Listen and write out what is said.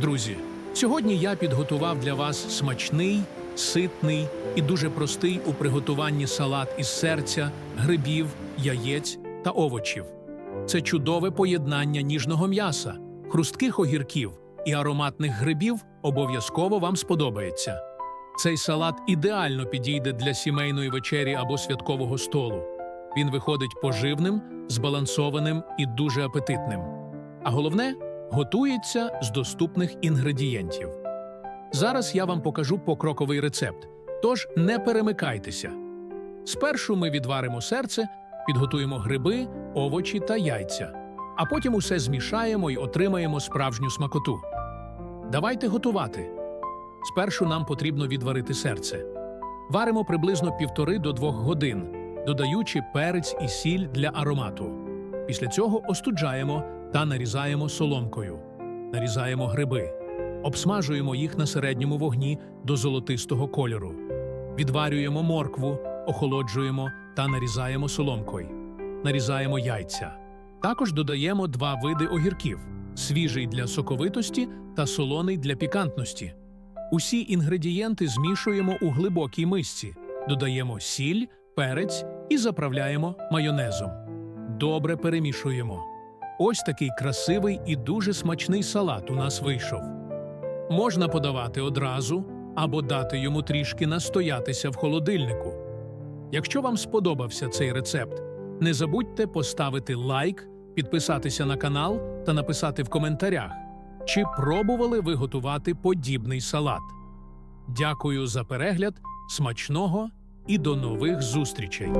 друзі! Сьогодні я підготував для вас смачний, ситний і дуже простий у приготуванні салат із серця, грибів, яєць та овочів. Це чудове поєднання ніжного м'яса, хрустких огірків і ароматних грибів обов'язково вам сподобається. Цей салат ідеально підійде для сімейної вечері або святкового столу. Він виходить поживним, збалансованим і дуже апетитним. А головне готується з доступних інгредієнтів. Зараз я вам покажу покроковий рецепт, тож не перемикайтеся. Спершу ми відваримо серце, підготуємо гриби, овочі та яйця, а потім усе змішаємо і отримаємо справжню смакоту. Давайте готувати. Спершу нам потрібно відварити серце. Варимо приблизно півтори до двох годин, додаючи перець і сіль для аромату. Після цього остуджаємо та нарізаємо соломкою. Нарізаємо гриби. Обсмажуємо їх на середньому вогні до золотистого кольору. Відварюємо моркву, охолоджуємо та нарізаємо соломкою. Нарізаємо яйця. Також додаємо два види огірків: свіжий для соковитості та солоний для пікантності. Усі інгредієнти змішуємо у глибокій мисці, додаємо сіль, перець і заправляємо майонезом. Добре перемішуємо. Ось такий красивий і дуже смачний салат у нас вийшов. Можна подавати одразу або дати йому трішки настоятися в холодильнику. Якщо вам сподобався цей рецепт, не забудьте поставити лайк, підписатися на канал та написати в коментарях, чи пробували ви готувати подібний салат. Дякую за перегляд, смачного і до нових зустрічей!